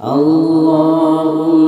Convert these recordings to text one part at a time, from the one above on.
اللهم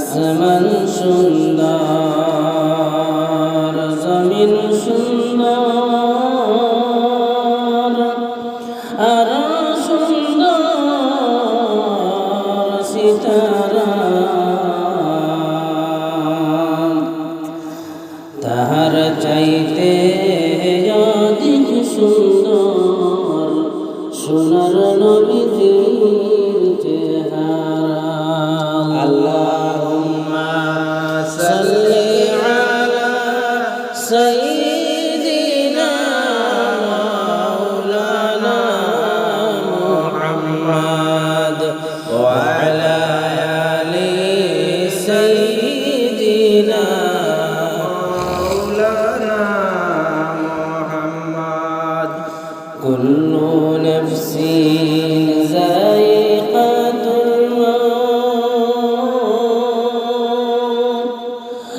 আসমান সুন্দর জমিন সুন্দর আর সুন্দর সিতারা। তাহার চাইতে অধিক সুন্দর সোনার নবীজির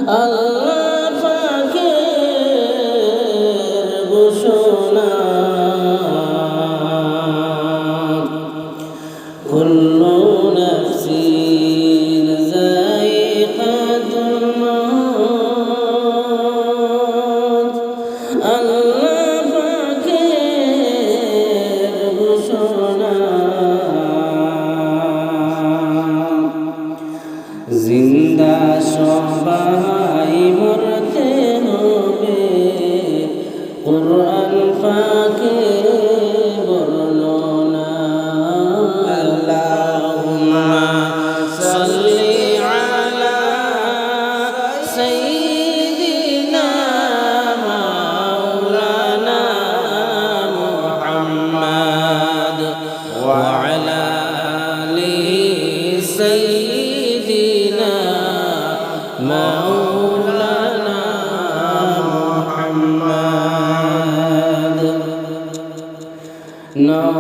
আল্লাহ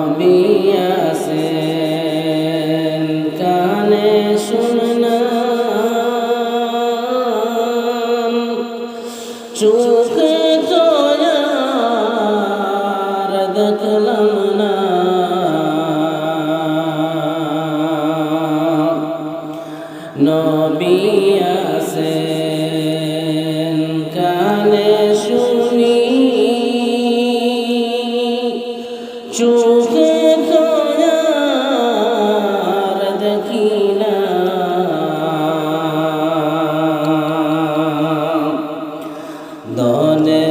নবী আসেন কানে শুনলাম। চোখে তো আর দেখলাম না। নবী দনে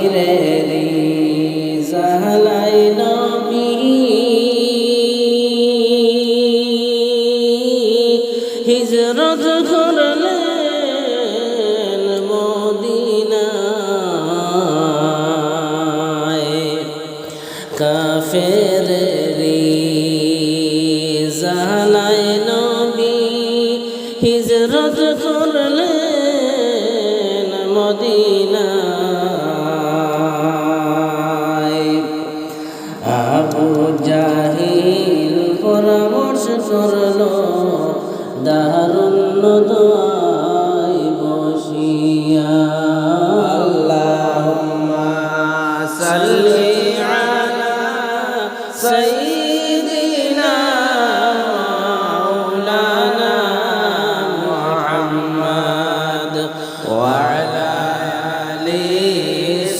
কাফের রে। জালাই নবী হিজরত করলেন মদিনায়। আবু জাহিল পরামর্শ করল দারুণ দোয়া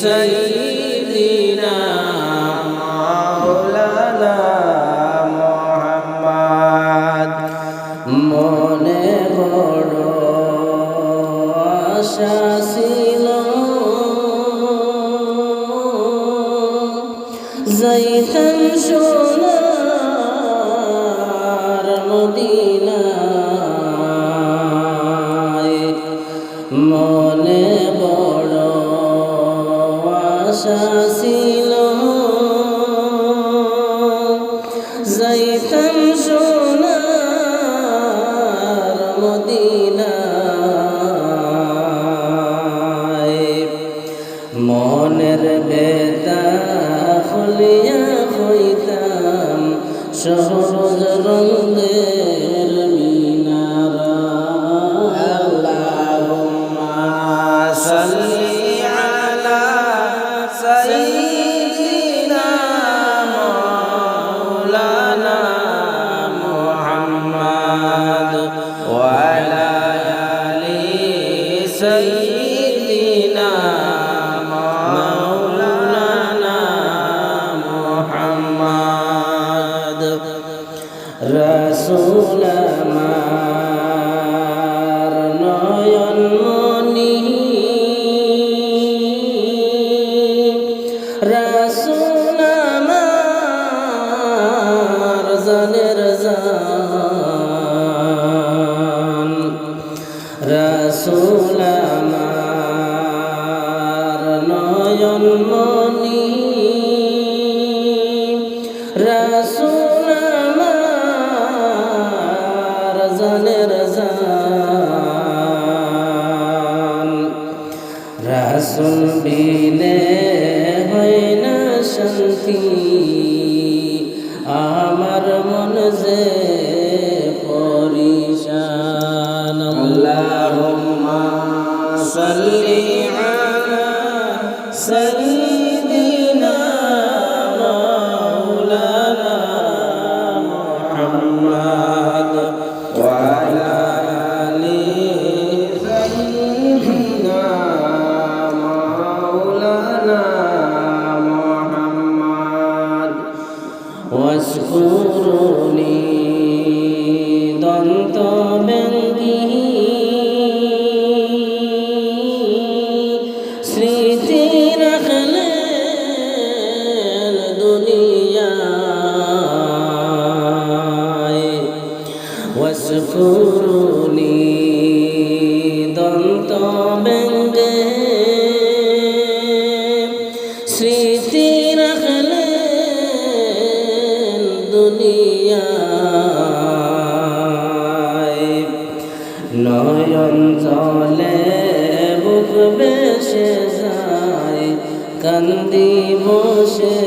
سيد So. রাসুল বিনে হয় না শান্তি আমার মন যে পরিশান আল্লাহুম্মা সাল্লি সুরুনি দন্ত ব্যঙ্গে স্মৃতি রাখলেন দুনিয়া নয়ন চলে বুক বেশে যায় কান্দি বসে